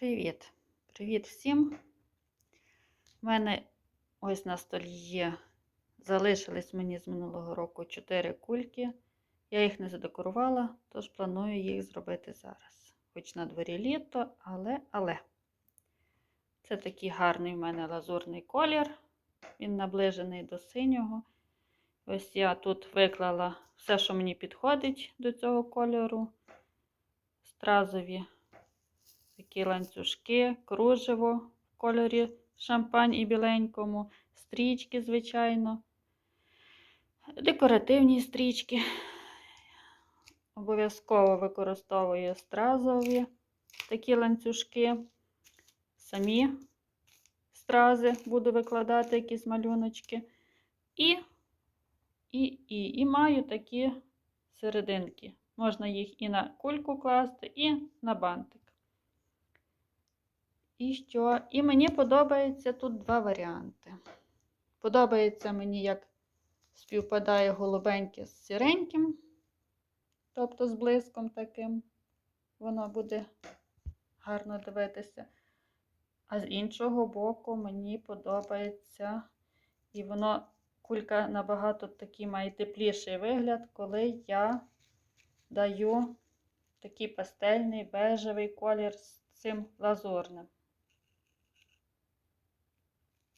Привіт! Привіт всім! У мене ось на столі є, залишились мені з минулого року 4 кульки. Я їх не задекорувала, тож планую їх зробити зараз. Хоч на дворі літо, але, але. Це такий гарний в мене лазурний колір. Він наближений до синього. Ось я тут виклала все, що мені підходить до цього кольору. Стразові такі ланцюжки, кружево в кольорі шампань і біленькому, стрічки, звичайно, декоративні стрічки. Обов'язково використовую стразові такі ланцюжки. Самі стрази буду викладати якісь малюночки. І, і, і, і маю такі серединки. Можна їх і на кульку класти, і на бантик. І що? І мені подобається тут два варіанти. Подобається мені, як співпадає голубеньке з сіреньким, тобто з блиском таким. Воно буде гарно дивитися. А з іншого боку, мені подобається, і воно кулька набагато такий має тепліший вигляд, коли я даю такий пастельний бежевий колір з цим лазурним.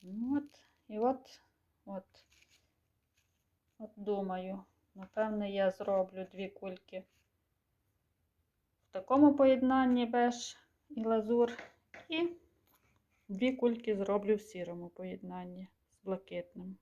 Ну От, і от, от, от думаю, напевне, я зроблю дві кульки в такому поєднанні беж і лазур, і дві кульки зроблю в сірому поєднанні з блакитним.